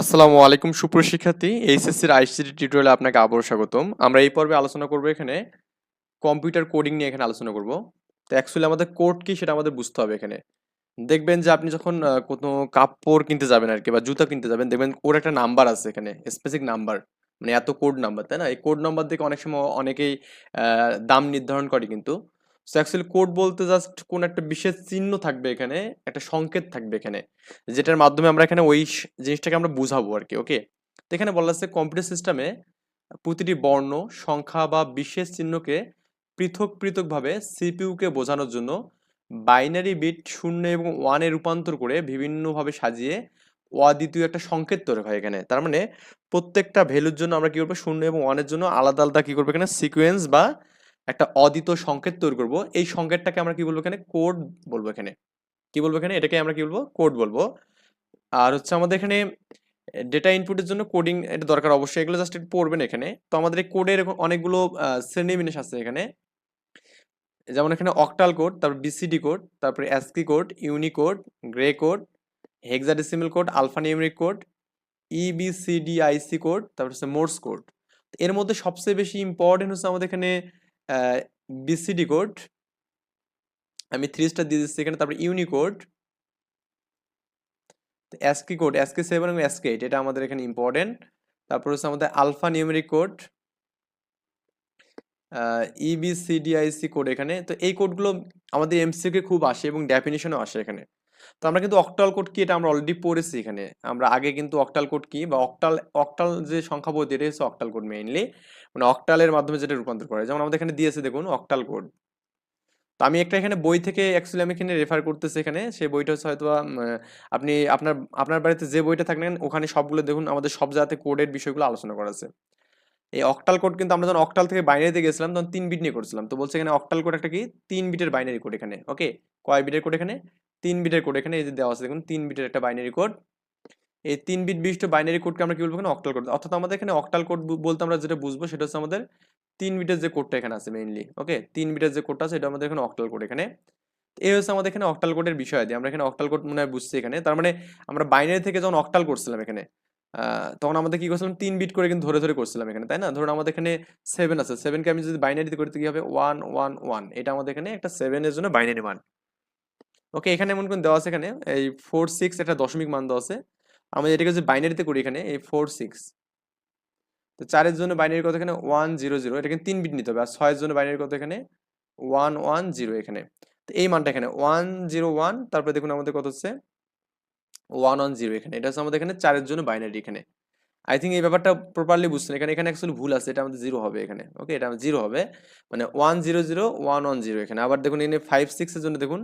আসসালামু আলাইকুম, সুপ্রিয় শিক্ষার্থী। এইচএসসির আইসিটি টিউটোরিয়ালে আপনাকে আবারও স্বাগতম। আমরা এই পর্বে আলোচনা করব এখানে কম্পিউটার কোডিং নিয়ে এখানে আলোচনা করব। তো অ্যাকচুয়ালি আমাদের কোড কি সেটা আমাদের বুঝতে হবে এখানে। দেখবেন যে আপনি যখন কোনো কাপড় কিনতে যাবেন আর কি বা জুতা কিনতে যাবেন, দেখবেন ওর একটা নাম্বার আছে এখানে স্পেসিফিক নাম্বার। মানে এত কোড নাম্বার, তাই না? এই কোড নাম্বার দেখে অনেক সময় অনেকেই দাম নির্ধারণ করে কিন্তু। সো অ্যাকচুয়ালি কোড বলতে জাস্ট কোন একটা বিশেষ চিহ্ন থাকবে এখানে, একটা সংকেত থাকবে এখানে, যেটার মাধ্যমে আমরা এখানে ওই জিনিসটাকে আমরা বুঝাবো আর কি ওকে তো এখানে বলা আছে কম্পিউটার সিস্টেমে প্রতিটি বর্ণ, সংখ্যা বা বিশেষ চিহ্নকে পৃথক পৃথকভাবে সিপিইউকে বোঝানোর জন্য বাইনারি বিট শূন্য এবং ওয়ানে রূপান্তর করে বিভিন্নভাবে সাজিয়ে অদ্বিতীয় একটা সংকেত তৈরি হয় এখানে। তার মানে প্রত্যেকটা ভ্যালুর জন্য আমরা কী করব? শূন্য এবং ওয়ানের জন্য আলাদা আলাদা কি করব এখানে? সিকোয়েন্স বা একটা অদ্বিতীয় সংকেত তৈরি করব। এই সংকেতটাকে আমরা কি বলব এখানে? কোড বলব এখানে। কি বলব এখানে? এটাকে আমরা কি বলব? কোড বলব। আর হচ্ছে আমাদের এখানে ডেটা ইনপুটের জন্য কোডিং এটা দরকার অবশ্যই। এগুলো জাস্ট পড়বেন এখানে। তো আমাদের এই কোডের অনেকগুলো শ্রেণীবিন্যাস আছে এখানে। যেমন এখানে অক্টাল কোড তারপর বিসিডি কোড তারপরে ASCII code Unicode gray code hexadecimal code alpha numeric code EBCDIC code তারপর হচ্ছে মোর্স কোড এর মধ্যে সবচেয়ে বেশি ইম্পর্টেন্ট হচ্ছে আমাদের এখানে বিসিডি কোড আমি থ্রি স্টার দিয়ে দিচ্ছি এখানে, তারপরে Unicode ASCII code ASCII seven এবং অ্যাসকি এইট এটা আমাদের এখানে ইম্পর্টেন্ট তারপর হচ্ছে আমাদের alpha numeric code EBCDIC code এখানে। তো এই কোডগুলো আমাদের এমসিকে খুব আসে এবং ডেফিনিশনও আসে এখানে। তো আমরা কিন্তু অক্টাল কোড কি, এটা আমরা অলরেডি পড়েছি এখানে। আমরা আগে কিন্তু অক্টাল কোড কি বা অক্টাল অক্টাল যে সংখ্যা বলতে এটা হচ্ছে অক্টাল কোড মেইনলি মানে অক্টালের মাধ্যমে যেটা রূপান্তর করে যেমন আমাদের এখানে দিয়েছে দেখুন, অক্টাল কোড। তো আমি একটা এখানে বই থেকে অ্যাকচুয়ালি আমি এখানে রেফার করতেছি এখানে। সেই বইটা হচ্ছে হয়তো আপনি আপনার আপনার বাড়িতে যে বইটা থাকবেন ওখানে সবগুলো দেখুন, আমাদের সব জায়গাতে কোডের বিষয়গুলো আলোচনা করা আছে। এই অক্টাল কোড কিন্তু আমরা যখন অক্টাল থেকে বাইনারিতে গেছিলাম, তখন তিন বিট নিয়ে করছিলাম তো বলছে এখানে অক্টাল কোড একটা কি? তিন বিটের বাইনারি কোড এখানে। ওকে কয় বিটের কোড এখানে? তিন বিটের কোড এখানে, এই যে দেওয়া আছে দেখুন, তিন বিটের একটা বাইনারি কোড। এই তিন বিট বিশিষ্ট বাইনারি কোডকে আমরা কি বলব এখানে অক্টাল কোড অর্থাৎ আমাদের এখানে অক্টাল কোড বলতে আমরা যেটা বুঝব সেটা হচ্ছে আমাদের তিন বিটের যে কোডটা এখানে আছে মেইনলি ওকে তিন বিটের যে কোডটা আছে এটা আমাদের এখানে অক্টাল কোড এখানে। এই হচ্ছে আমাদের এখানে অক্টাল কোডের বিষয় দিয়ে। আমরা এখানে অক্টাল কোড মনে হয় বুঝছি এখানে। তার মানে আমরা বাইনারি থেকে যখন অক্টাল করছিলাম এখানে তখন আমাদের কি করছিলাম? তিন বিট করে কিন্তু ধরে ধরে করছিলাম এখানে, তাই না? ধরুন আমাদের এখানে সেভেন আছে। সেভেনকে আমি যদি বাইনারিতে করতে কি হবে? ওয়ান ওয়ান ওয়ান এটা আমাদের এখানে একটা সেভেনের জন্য বাইনারি মান। ওকে এখানে এমন কোন দেওয়া আছে এখানে? এই ফোর সিক্স একটা দশমিক মান দেওয়া আছে। আমরা এটাকে যদি বাইনারিতে করি এখানে, এই ফোর সিক্স তো চারের জন্য বাইনারি কত এখানে? ওয়ান জিরো জিরো এটা কিন্তু তিন বিট নিতে হবে, আর ছয়ের জন্য বাইনারি কত এখানে? ওয়ান ওয়ান জিরো এখানে। তো এই মানটা এখানে ওয়ান জিরো ওয়ান তারপরে দেখুন আমাদের কত হচ্ছে? ওয়ান ওয়ান জিরো এখানে। এটা হচ্ছে আমাদের এখানে চারের জন্য বাইনারি এখানে। আই থিঙ্ক এই ব্যাপারটা প্রপারলি বুঝছেন, এখানে এখানে অ্যাকচুয়ালি ভুল আছে, এটা আমাদের জিরো হবে এখানে। ওকে এটা জিরো হবে। মানে one zero zero one one zero এখানে। আবার দেখুন, এখানে ফাইভ সিক্সের জন্য দেখুন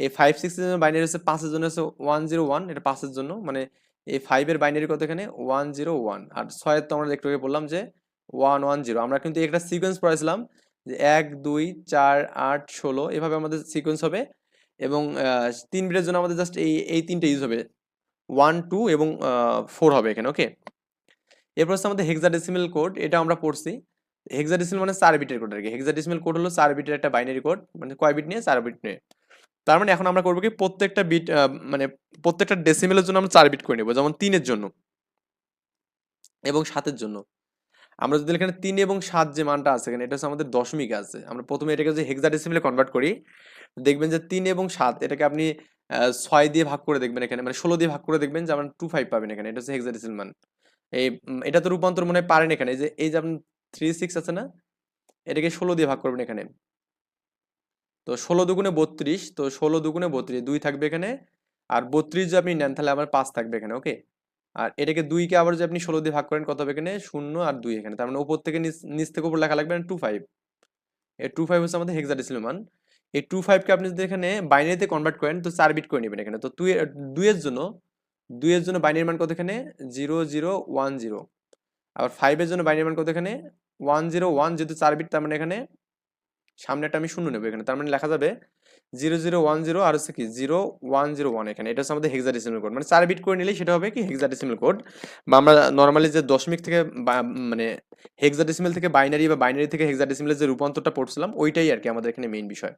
এই ফাইভ সিক্সের জন্য বাইনারি হচ্ছে পাঁচের জন্য হচ্ছে ওয়ান জিরো ওয়ান এটা পাঁচের জন্য। মানে এই ফাইভের বাইনারি কত এখানে? ওয়ান জিরো ওয়ান আর ছয়ের তো আমরা একটু আগে বললাম যে ওয়ান ওয়ান জিরো আমরা কিন্তু একটা সিকোয়েন্স পড়েছিলাম যে এক, দুই, চার, আট, ষোলো, এভাবে আমাদের সিকোয়েন্স হবে। এবং তিন বিটের জন্য আমাদের জাস্ট এই এই তিনটে ইউজ হবে। ওয়ান টু এবং ফোর হবে এখানে ওকে এরপর হচ্ছে আমাদের হেক্সাডেসিমাল কোড এটা আমরা পড়ছি। হেক্সাডেসিমাল মানে চার বিটের কোড আর কি। হেক্সাডেসিমাল কোড হলো চার বিটের একটা বাইনারি কোড মানে কয় বিট নিয়ে? চার বিট নিয়ে। তার মানে এখন আমরা করব কি প্রত্যেকটা বিট মানে প্রত্যেকটা ডেসিমেলের জন্য আমরা চার বিট করে নেব, যেমন তিনের জন্য এবং সাতের জন্য। আমরা যদি এখানে তিন এবং সাত যে মানটা আছে এখানে, এটা হচ্ছে আমাদের দশমিক আছে। আমরা প্রথমে এটাকে যদি হেক্সাডেসিমেলে কনভার্ট করি। দেখবেন যে তিন এবং সাত, এটাকে আপনি ছয় দিয়ে ভাগ করে দেখবেন এখানে মানে ষোলো দিয়ে ভাগ করে দেখবেন যে আপনার টু ফাইভ পাবেন এখানে, এটা হচ্ছে হেক্সাডেসিমাল মান। এই এটা তো রূপান্তর মনে পারেন এখানে যে, এই যে আপনি থ্রি সিক্স আছে না, এটাকে ষোলো দিয়ে ভাগ করবেন এখানে। তো ষোলো দুগুণে বত্রিশ, তো ষোলো দুগুণে বত্রিশ, দুই থাকবে এখানে। আর বত্রিশ যদি আপনি নেন, তাহলে আমার পাঁচ থাকবে এখানে, ওকে? আর এটাকে দুইকে আবার যদি আপনি ষোলো দিয়ে ভাগ করেন, কত হবে এখানে? শূন্য আর দুই এখানে। তার মানে উপর থেকে নিচ থেকে উপর লেখা লাগবে টু ফাইভ এই টু ফাইভ হচ্ছে আমাদের হেক্সাডেসিমাল মান। এই টু ফাইভকে আপনি যদি এখানে বাইনারিতে কনভার্ট করেন, তো চার বিট করে নেবেন এখানে। তো দুই, দুইয়ের জন্য দুইয়ের জন্য বাইনারি মান কত এখানে? জিরো জিরো ওয়ান জিরো আবার ফাইভের জন্য বাইনারি মান কত এখানে? ওয়ান জিরো ওয়ান যেহেতু চার বিট তার মানে এখানে সামনে একটা আমি শূন্য নেব এখানে। তার মানে লেখা যাবে জিরো জিরো ওয়ান জিরো আর হচ্ছে কি জিরো ওয়ান জিরো ওয়ান এখানে। এটা হচ্ছে আমাদের হেক্সাডেসিমাল কোড মানে চার বিট করে নিলেই সেটা হবে কি হেক্সাডেসিমাল কোড বা আমরা নর্মালি যে দশমিক থেকে মানে হেক্সাডেসিমাল থেকে বাইনারি বা বাইনারি থেকে হেক্সাডেসিমালের যে রূপান্তরটা পড়ছিলাম, ওইটাই আর কি আমাদের এখানে মেইন বিষয়।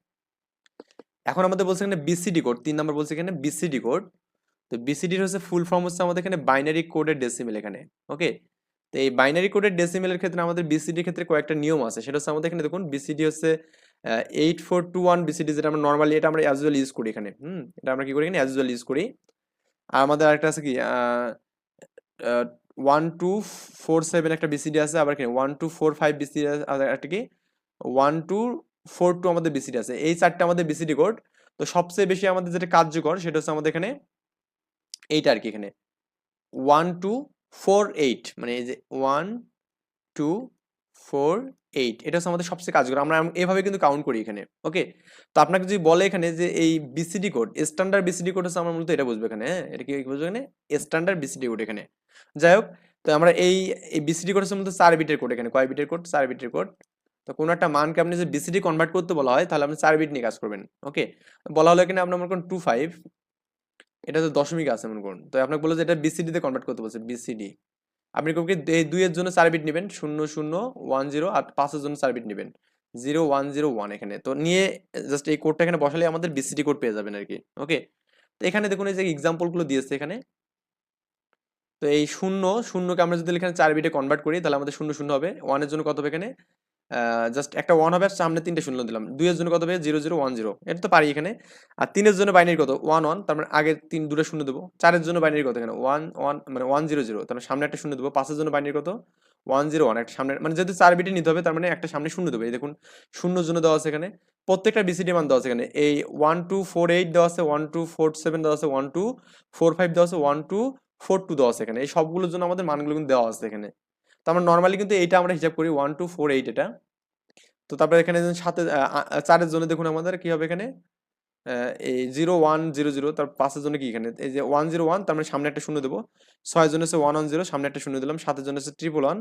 এখন আমাদের বলছে এখানে বিসিডি কোড তিন নম্বর বলছে এখানে বিসিডি কোড তো তো বিসিডির হচ্ছে ফুল ফর্ম হচ্ছে আমাদের এখানে বাইনারি কোডের ডেসিমেল এখানে ওকে তো এই বাইনারি কোডের ডেসিমেলের ক্ষেত্রে আমাদের বিসিডির ক্ষেত্রে কয়েকটা নিয়ম আছে। সেটা হচ্ছে আমাদের এখানে দেখুন বিসিডি হচ্ছে eight four two one BCD যেটা আমরা নর্মালি এটা আমরা অ্যাজ ইউজুয়াল ইউজ করি এখানে। হুম, এটা আমরা কি করি এখানে? অ্যাজ ইউজুয়াল ইউজ করি। আর আমাদের আরেকটা আছে কি ওয়ান টু ফোর সেভেন একটা বিসিডি আছে, আবার কি one two four five BCD আছে একটা কি ওয়ান টু ফোর টু আমাদের বিসিডি আছে। এই চারটা আমাদের বিসিডি কোড তো সবচেয়ে বেশি আমাদের যেটা কার্যকর, সেটা হচ্ছে আমাদের এখানে, এইটা আর কি এখানে ওয়ান টু ফোর এইট মানে এই যে ওয়ান টু ফোর এইট এটা হচ্ছে আমাদের সবচেয়ে কাজ করে আমরা এভাবে কিন্তু কাউন্ট করি এখানে ওকে তো আপনাকে যদি বলে এখানে যে এই BCD code standard BCD code হচ্ছে আমরা মূলত এটা বুঝব এখানে হ্যাঁ? এটা কি বুঝব এখানে? স্ট্যান্ডার্ড বিসিডি কোড এখানে। যাই হোক, তো আমরা এই এই বিসিডি কোড হচ্ছে মূলত চার বিটের কোড এখানে, কয় বিটের কোড চার বিটের কোড তো কোনো একটা মানকে আপনি যদি বিসিডি কনভার্ট করতে বলা হয়, তাহলে আপনি চার বিট নিয়ে কাজ করবেন ওকে বলা হলো এখানে আপনার মনে করুন টু ফাইভ এটা তো দশমিক আছে মনে করুন। তো আপনাকে বলল যে এটা বিসিডি তে কনভার্ট করতে বলছে বিসিডি আপনি কবে এই দুইয়ের জন্য চার বিট নেবেন? শূন্য শূন্য ওয়ান জিরো আর পাঁচের জন্য চার বিট নেবেন। জিরো ওয়ান জিরো ওয়ান এখানে। তো নিয়ে জাস্ট এই কোডটা এখানে বসালে আমাদের বিসিডি কোড পেয়ে যাবেন আর কি ওকে তো এখানে দেখুন এই যে এক্সাম্পলগুলো দিয়েছে এখানে। তো এই শূন্য, শূন্যকে আমরা যদি এখানে চার বিটে কনভার্ট করি, তাহলে আমাদের শূন্য শূন্য হবে। ওয়ানের জন্য কত হবে এখানে? জাস্ট একটা ওয়ান হবে, সামনে তিনটে শূন্য দিলাম। দুইয়ের জন্য কত হবে জিরো জিরো ওয়ান জিরো এটা তো পারি এখানে। আর তিনের জন্য বাইনারি কত? ওয়ান ওয়ান তার মানে আগে তিন, দুটো শূন্য দেবো। চারের জন্য বাইনারি কত এখানে? ওয়ান ওয়ান মানে ওয়ান জিরো জিরো তার মানে সামনে একটা শূন্য দেবো। পাঁচের জন্য বাইনারি কত? ওয়ান জিরো ওয়ান একটা সামনে মানে যেহেতু চার বিটে নিতে হবে, তার মানে একটা সামনে শূন্য দেবে। এই দেখুন, শূন্যর জন্য দেওয়া আছে এখানে। প্রত্যেকটা বিসিডি মান দেওয়া আছে এখানে। এই ওয়ান টু ফোর এইট দেওয়া আছে ওয়ান টু ফোর সেভেন দেওয়া আছে ওয়ান টু ফোর ফাইভ দেওয়া আছে ওয়ান টু ফোর টু দেওয়া আছে এখানে। এই সবগুলোর জন্য আমাদের মানগুলো কিন্তু দেওয়া আছে এখানে। তো আমরা নর্মালি কিন্তু এইটা আমরা হিসাব করি ওয়ান টু ফোর এইট এটা। তো তারপরে এখানে সাথে চারের জন্য দেখুন আমাদের কি হবে এখানে? এই জিরো ওয়ান জিরো জিরো তার পাঁচের জন্য কি এখানে? এই যে ওয়ান জিরো ওয়ান তার মানে সামনে একটা শূন্য দেবো। ছয়ের জন্য হচ্ছে ওয়ান ওয়ান জিরো সামনে একটা শূন্য দিলাম। সাতের জন্য হচ্ছে ট্রিপল ওয়ান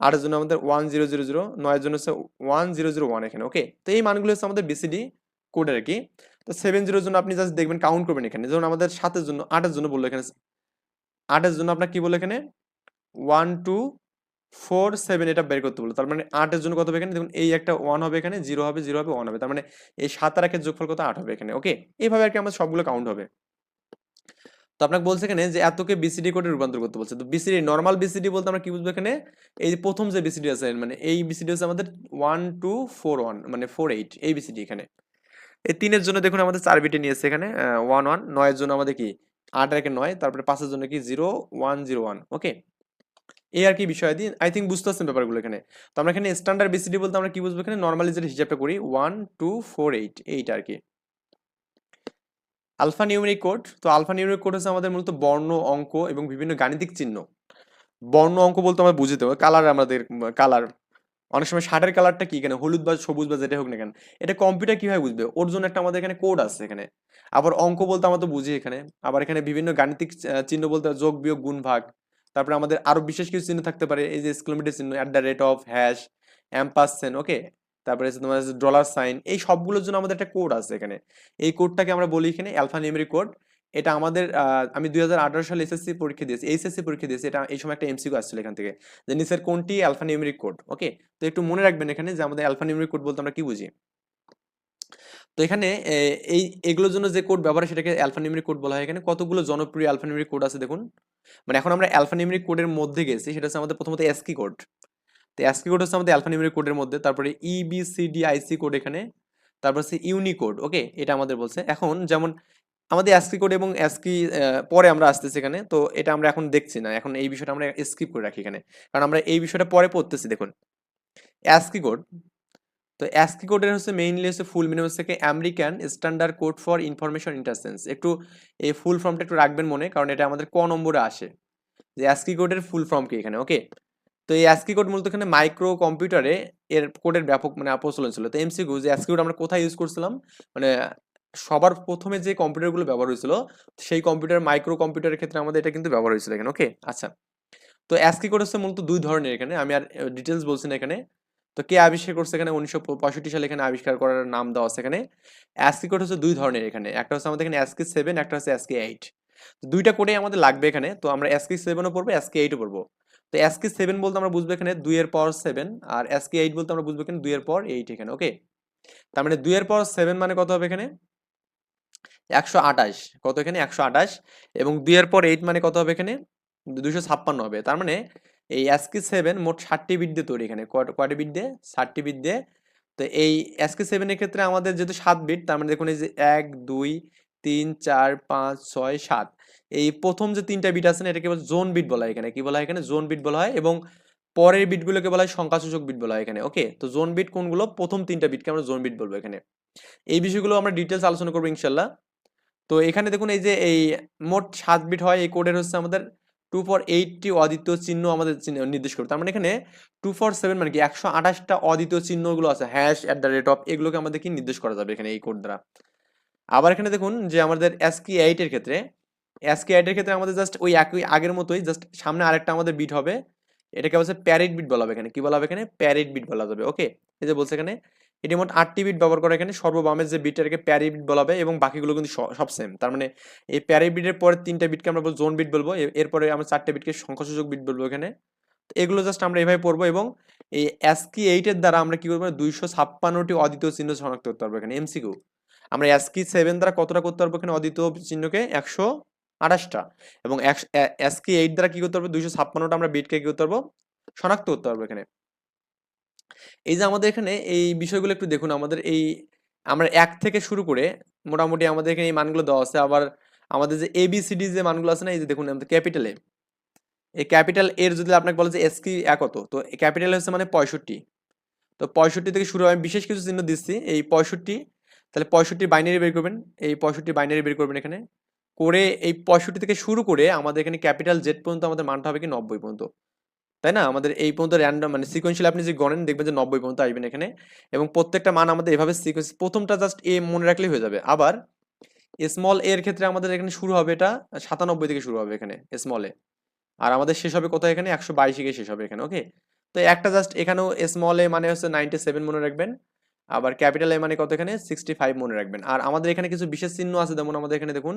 আটের জন্য আমাদের ওয়ান জিরো জিরো জিরো নয়ের জন্য হচ্ছে ওয়ান জিরো জিরো ওয়ান এখানে ওকে তো এই মানগুলো হচ্ছে আমাদের বিসিডি কোডের আর কি। তো সেভেন জিরোর জন্য আপনি জাস্ট দেখবেন কাউন্ট করবেন এখানে। যেমন আমাদের সাতের জন্য, আটের জন্য বলল এখানে। আটের জন্য আপনার কি বলল এখানে? ওয়ান টু ফোর, সেভেন এটা বের করতে বলল। তার মানে আটের জন্য কত হবে এখানে? দেখুন, এই একটা ওয়ান হবে এখানে জিরো হবে জিরো হবে ওয়ান হবে। তার মানে এই সাত আর একের যোগফল কত? আট হবে এখানে ওকে এইভাবে আর কি আমার সবগুলো কাউন্ট হবে। তো আপনাকে বলছে এখানে যে এতকে বিসিডি কোডে রূপান্তর করতে বলছে। তো বিসিডি নর্মাল বিসিডি বলতে আমরা কি বুঝব এখানে? এই প্রথম যে বিসিডি আছে মানে এই বিসিডি হচ্ছে আমাদের ওয়ান টু ফোর ওয়ান মানে ফোর এইট এই বিসিডি এখানে। এই তিনের জন্য দেখুন আমাদের চার বিটে নিয়েছে এখানে ওয়ান ওয়ান নয়ের জন্য আমাদের কি? আট একে নয়, তারপরে পাঁচের জন্য কি? Zero one zero one okay এই আর কি বিষয় দিন। আই থিঙ্ক বুঝতে পারছেন ব্যাপারগুলো এখানে। তো আমরা এখানে স্ট্যান্ডার্ড বিসিডি বলতে আমরা কি বুঝব এখানে? নর্মালি যেটা হিসাবটা করি one two four eight eight আর কি। আলফা নিউমেরিক কোড তো আলফা নিউমেরিক কোড হচ্ছে আমাদের মূলত বর্ণ, অঙ্ক এবং বিভিন্ন গাণিতিক চিহ্ন। বর্ণ, অঙ্ক বলতে আমরা বুঝে দেবো। কালার আমাদের কালার অনেক সময় শার্টের কালারটা কি এখানে? হলুদ বা সবুজ বা যেটা হোক না কেন। এটা কম্পিউটার কীভাবে বুঝবে? ওর জন্য একটা আমাদের এখানে কোড আছে এখানে। আবার অঙ্ক বলতে আমরা তো বুঝি এখানে। আবার এখানে বিভিন্ন গাণিতিক চিহ্ন বলতে যোগ, বিয়োগ, গুণ, ভাগ। তারপরে আমাদের আরও বিশেষ কিছু চিহ্ন থাকতে পারে, এই যে এক্সক্লেমেটিভ চিহ্ন at the rate of hash ampersand okay তারপরে তোমার ডলার সাইন এই সবগুলোর জন্য আমাদের একটা কোড আছে এখানে। এই কোডটাকে আমরা বলি এখানে অ্যালফা নিউমেরিক কোড এটা আমাদের আমি দুই হাজার আঠারো সালে এসএসসি পরীক্ষা দিয়েছি এইচএসসি পরীক্ষা দিয়েছি, এটা এই সময় একটা এমসিকিউ আসছিল এখান থেকে, যে নিচের কোনটি অ্যালফা নিউমেরিক কোড ওকে তো একটু মনে রাখবেন এখানে যে আমাদের অ্যালফা নিউমেরিক কোড বলতে আমরা কি বুঝি? তো এখানে এই, এগুলোর জন্য যে কোড ব্যবহার সেটাকে অ্যালফানিউমেরিক কোড বলা হয়। এখানে কতগুলো জনপ্রিয় অ্যালফানিউমেরিক কোড আছে দেখুন। মানে এখন আমরা অ্যালফানিউমেরিক কোডের মধ্যে গেছি, সেটা হচ্ছে আমাদের প্রথমত এসকি কোড তো এসকি কোড হচ্ছে আমাদের অ্যালফানিউমেরিক কোডের মধ্যে, তারপরে E ইবিসিডি আইসি কোড এখানে, তারপর হচ্ছে ইউনিকোড ওকে এটা আমাদের বলছে। এখন যেমন আমাদের অ্যাসকি কোড এবং অ্যাসকি পরে আমরা আসতেছি এখানে, তো এটা আমরা এখন দেখছি না। এখন এই বিষয়টা আমরা স্কিপ করে রাখি এখানে। কারণ আমরা এই বিষয়টা পরে পড়তেছি, দেখুন। অ্যাসকি কোড তো অ্যাসকি কোডের হচ্ছে মেইনলি হচ্ছে ফুল মিনিমাম হচ্ছে American standard code for information interchange একটু এই ফুল ফর্মটা একটু রাখবেন মনে, কারণ এটা আমাদের ক নম্বরে আসে। যে অ্যাসকি কোডের ফুল ফর্ম কি এখানে ওকে তো এই অ্যাসকি কোড মূলত এখানে মাইক্রো কম্পিউটারে এর কোডের ব্যাপক মানে প্রচলন ছিল। তো এমসিকিউ যে অ্যাসকি কোড আমরা কোথায় ইউজ করছিলাম? মানে সবার প্রথমে যে কম্পিউটারগুলো ব্যবহার হয়েছিল, সেই কম্পিউটার মাইক্রো কম্পিউটারের ক্ষেত্রে আমাদের এটা কিন্তু ব্যবহার হয়েছিল এখানে ওকে আচ্ছা। তো অ্যাসকি কোড হচ্ছে মূলত দুই ধরনের এখানে, আমি আর ডিটেলস বলছি না এখানে। তো কে আবিষ্কার করছে এখানে? উনিশশো পঁয়ষট্টি সালে এখানে আবিষ্কার করার নাম দেওয়া আছে এখানে। অ্যাসকি কোড হচ্ছে দুই ধরনের এখানে। একটা হচ্ছে আমাদের এখানে অ্যাসকি সেভেন একটা হচ্ছে অ্যাসকি এইট দুইটা কোডে আমাদের লাগবে এখানে। তো আমরা অ্যাসকি সেভেনও পড়ব অ্যাসকি এইটও পড়ব। তো অ্যাসকি সেভেন বলতে আমরা বুঝব এখানে দুইয়ের পর সেভেন আর অ্যাসকি এইট বলতে আমরা বুঝব এখানে দুইয়ের পর এইট এখানে ওকে তার মানে দুইয়ের পর সেভেন মানে কত হবে এখানে? একশো আঠাশ। কত এখানে? একশো আঠাশ। এবং দুইয়ের পর এইট মানে কত হবে এখানে? দুশো ছাপ্পান্ন হবে। তার মানে এই এসকি সেভেন মোট ষাটটি বিট দিয়ে তৈরি এখানে। কয়- কয়টি বিট দিয়ে ষাটটি বিট দিয়ে তো এই এসকে সেভেনের ক্ষেত্রে আমাদের যেহেতু সাত বিট, তার মানে দেখুন এই যে এক, দুই, তিন, চার, পাঁচ, ছয়, সাত। এই প্রথম যে তিনটা বিট আছে না, এটাকে জোন বিট বলা হয় এখানে। কি বলা হয় এখানে? জোন বিট বলা হয় এবং পরের বিটগুলোকে বলা হয় সংখ্যাসূচক বিট বলা হয় এখানে। ওকে? তো জোন বিট কোনগুলো? প্রথম তিনটা বিটকে আমরা জোন বিট বলব এখানে। এই বিষয়গুলো আমরা ডিটেলস আলোচনা করব ইনশাল্লাহ। তো এখানে দেখুন এই যে এই মোট সাত বিট হয়, এই কোডের হচ্ছে আমাদের টু ফর এইটটি অদ্বিতীয় চিহ্ন আমাদের নির্দেশ করবে। তার মানে এখানে টু ফর সেভেন মানে কি একশো আঠাশটা অদ্বিতীয় চিহ্নগুলো আছে hash at the rate of এগুলোকে আমাদের কি নির্দেশ করা যাবে এখানে এই কোড দ্বারা। আবার এখানে দেখুন যে আমাদের এসকি এইটের ক্ষেত্রে এসকি এইটের ক্ষেত্রে আমাদের জাস্ট ওই একই আগের মতোই জাস্ট সামনে আরেকটা আমাদের বিট হবে। এটাকে বলছে প্যারেড বিট বলা হবে এখানে। কি বলা হবে এখানে? প্যারেড বিট বলা যাবে। ওকে এই যে বলছে এখানে এটি মোট আটটি বিট ব্যবহার করে এখানে। সর্ববামের যে বিটটাকে প্যারি বিট বলা হবে এবং বাকিগুলো কিন্তু সব সেম তার মানে এই প্যারি বিটের পরে তিনটা বিটকে আমরা জোন বিট বলব। এরপরে আমরা চারটে বিটকে সংখ্যাসূচক বিট বলব এখানে। তো এগুলো জাস্ট আমরা এভাবে পড়ব এবং এই এসকি এইটের দ্বারা আমরা কি করব? দুইশো ছাপ্পান্নটি অদ্বিতীয় চিহ্ন শনাক্ত করতে পারব এখানে এমসিকিউ আমরা এসকি সেভেন দ্বারা কতটা করতে পারব এখানে? অদ্বিতীয় চিহ্নকে একশো আঠাশটা। এবং এসকি এইট দ্বারা কি করতে পারব? দুইশো ছাপ্পান্নটা আমরা বিটকে কি করতে পারব? শনাক্ত করতে পারব এখানে। এই যে আমাদের এখানে এই বিষয়গুলো একটু দেখুন, আমাদের এই আমরা এক থেকে শুরু করে মোটামুটি আমাদের এখানে এই মানগুলো দেওয়া আছে। আবার আমাদের যে এবিসিডি যে মানগুলো আছে না, এই যে দেখুন, আমাদের ক্যাপিটালে এই ক্যাপিটাল এর যদি আপনাকে বলে যে এসকি একত তো ক্যাপিটাল হচ্ছে মানে পঁয়ষট্টি। তো পঁয়ষট্টি থেকে শুরু আমি বিশেষ কিছু চিহ্ন দিচ্ছি। এই পঁয়ষট্টি, তাহলে পঁয়ষট্টি বাইনারি বের করবেন। এই পঁয়ষট্টি বাইনারি বের করবেন এখানে। করে এই পঁয়ষট্টি থেকে শুরু করে আমাদের এখানে ক্যাপিটাল জেড পর্যন্ত আমাদের মানটা হবে কি নব্বই পর্যন্ত। তাই না? আমাদের এই পর্যন্ত র্যান্ডম মানে সিকোয়েন্সিয়ালি আপনি যে গণেন, দেখবেন যে নব্বই পর্যন্ত আসবেন এখানে। এবং প্রত্যেকটা মান আমাদের এভাবে সিকোয়েন্স প্রথমটা জাস্ট এ মনে রাখলেই হয়ে যাবে। আবার স্মল এর ক্ষেত্রে আমাদের এখানে শুরু হবে এটা সাতানব্বই থেকে শুরু হবে এখানে স্মল এ আর আমাদের শেষ হবে কোথায় এখানে? একশো বাইশে গিয়ে শেষ হবে এখানে ওকে তো একটা জাস্ট এখানেও স্মল এ মানে হচ্ছে নাইনটি সেভেন মনে রাখবেন। আবার ক্যাপিটাল এ মানে কত এখানে? সিক্সটি ফাইভ মনে রাখবেন। আর আমাদের এখানে কিছু বিশেষ চিহ্ন আছে, যেমন আমাদের এখানে দেখুন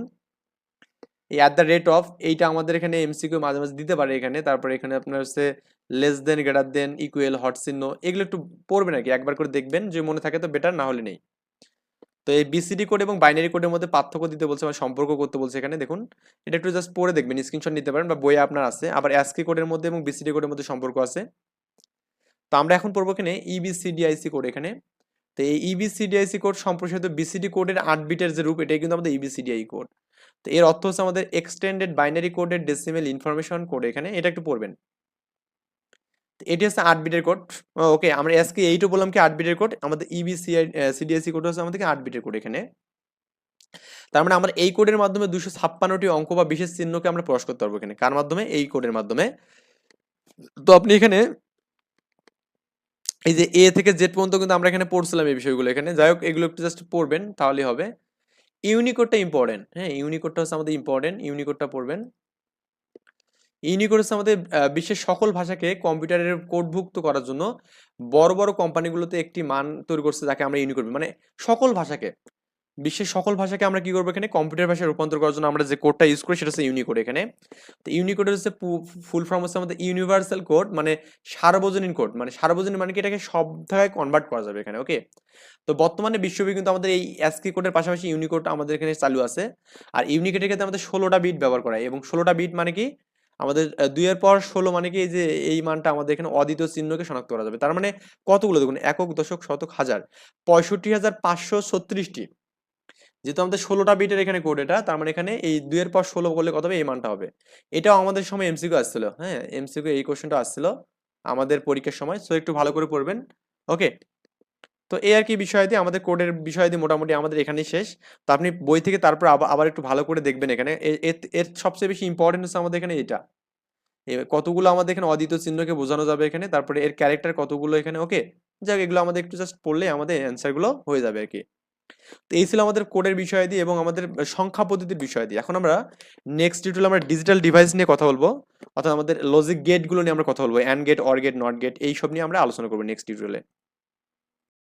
অ্যাট দ্য রেট অফ এইটা আমাদের এখানে এমসিকিউ মাঝে মাঝে দিতে পারে এখানে। তারপরে এখানে আপনার হচ্ছে less than greater than equal hot চিহ্ন এগুলো একটু পড়বেন আর কি। একবার করে দেখবেন যে মনে থাকে তো বেটার না হলে নেই। তো এই বিসিডি কোড এবং বাইনারি কোডের মধ্যে পার্থক্য দিতে বলছে বা সম্পর্ক করতে বলছে এখানে, দেখুন। এটা একটু জাস্ট পড়ে দেখবেন স্ক্রিনশট নিতে পারেন বা বইয়ে আপনার আছে। আবার অ্যাসকি কোডের মধ্যে এবং বিসিডি কোডের মধ্যে সম্পর্ক আছে। তো আমরা এখন পড়ব এখানে E ইবিসিডিআইসি কোড এখানে। তো এই E ইবিসিডিআইসি কোড সম্প্রসারিত বিসিডি কোডের আট বিটের যে রূপ, এটাই কিন্তু আমাদের E ইবিসিডিআই কোড তো এর অর্থ হচ্ছে আমাদের এক্সটেন্ডেড বাইনারি কোডের ডেসিমেল ইনফরমেশন কোড এখানে, এটা একটু পড়বেন। এটি হচ্ছে আট বিটের কোড ওকে আমরা এসকে এইটও বললাম কি আট বিটের কোড আমাদের ইবিসিআই সিডিএসি কোড হচ্ছে আমাদের আট বিটের কোড এখানে। তার মানে আমরা এই কোডের মাধ্যমে দুশো ছাপ্পান্নটি অঙ্ক বা বিশেষ চিহ্নকে আমরা প্রকাশ করতে পারব এখানে। কার মাধ্যমে? এই কোডের মাধ্যমে। তো আপনি এখানে এই যে এ থেকে জেড পর্যন্ত কিন্তু আমরা এখানে পড়ছিলাম এই বিষয়গুলো এখানে। যাই হোক, এগুলো একটু জাস্ট পড়বেন, তাহলেই হবে। ইউনিকোডটা ইম্পর্টেন্ট হ্যাঁ ইউনিকোডটা হচ্ছে আমাদের ইম্পর্টেন্ট ইউনিকোডটা পড়বেন। ইউনিকোড হচ্ছে আমাদের বিশ্বের সকল ভাষাকে কম্পিউটারের কোডভুক্ত করার জন্য বড় বড় কোম্পানিগুলোতে একটি মান তৈরি করছে যাকে আমরা ইউনিকোড মানে সকল ভাষাকে, বিশ্বের সকল ভাষাকে আমরা কি করব এখানে? কম্পিউটার ভাষায় রূপান্তর করার জন্য আমরা যে কোডটা ইউজ করি সেটা হচ্ছে ইউনিকোড এখানে। তো ইউনিকোডের হচ্ছে ফুল ফর্ম হচ্ছে আমাদের ইউনিভার্সাল কোড মানে সার্বজনীন কোড মানে সার্বজনীন মানে কি এটাকে সব জায়গায় কনভার্ট করা যাবে এখানে ওকে তো বর্তমানে বিশ্বব্যাপী কিন্তু আমাদের এই এসকি কোডের পাশাপাশি ইউনিকোড আমাদের এখানে চালু আছে। আর ইউনিকোডের ক্ষেত্রে আমাদের ষোলোটা বিট ব্যবহার করা এবং ষোলোটা বিট মানে কি? আমাদের দুইয়ের পর ষোলো মানে কি? যে এই মানটা আমাদের এখানে অদ্বিতীয় চিহ্নকে শনাক্ত করা যাবে। তার মানে কতগুলো? দেখুন, একক, দশক, শতক, হাজার। পঁয়ষট্টি হাজার পাঁচশো ছত্রিশটি। যেহেতু আমাদের ষোলোটা বিটের এখানে কোড এটা, তার মানে এখানে এই দুইয়ের পর ষোলো করলে কত হবে? এই মানটা হবে। এটাও আমাদের সময় এমসিকিউ আসছিল হ্যাঁ? এমসিকিউ এই কোশ্চেনটা আসছিল আমাদের পরীক্ষার সময় সো একটু ভালো করে পড়বেন। ওকে তো এই আর কি বিষয় দিয়ে আমাদের কোডের বিষয় দিয়ে মোটামুটি আমাদের এখানেই শেষ। তো আপনি বই থেকে তারপর আবার একটু ভালো করে দেখবেন এখানে। এর- সবচেয়ে বেশি ইম্পর্টেন্ট হচ্ছে আমাদের এখানে এটা। কতগুলো আমাদের এখানে অদ্বিতীয় চিহ্নকে বোঝানো যাবে এখানে, তারপরে এর ক্যারেক্টার কতগুলো এখানে ওকে যাক এগুলো আমাদের একটু জাস্ট পড়লে আমাদের অ্যান্সারগুলো হয়ে যাবে আর কি। তো এই ছিল আমাদের কোডের বিষয় দিয়ে এবং আমাদের সংখ্যা পদ্ধতির বিষয় দিয়ে। এখন আমরা নেক্সট টিউটোরিয়াল আমরা ডিজিটাল ডিভাইস নিয়ে কথা বলব, অর্থাৎ আমাদের লজিক গেটগুলো নিয়ে আমরা কথা বলব and get or get not get এইসব নিয়ে আমরা আলোচনা করব নেক্সট টিউটোরিয়ালে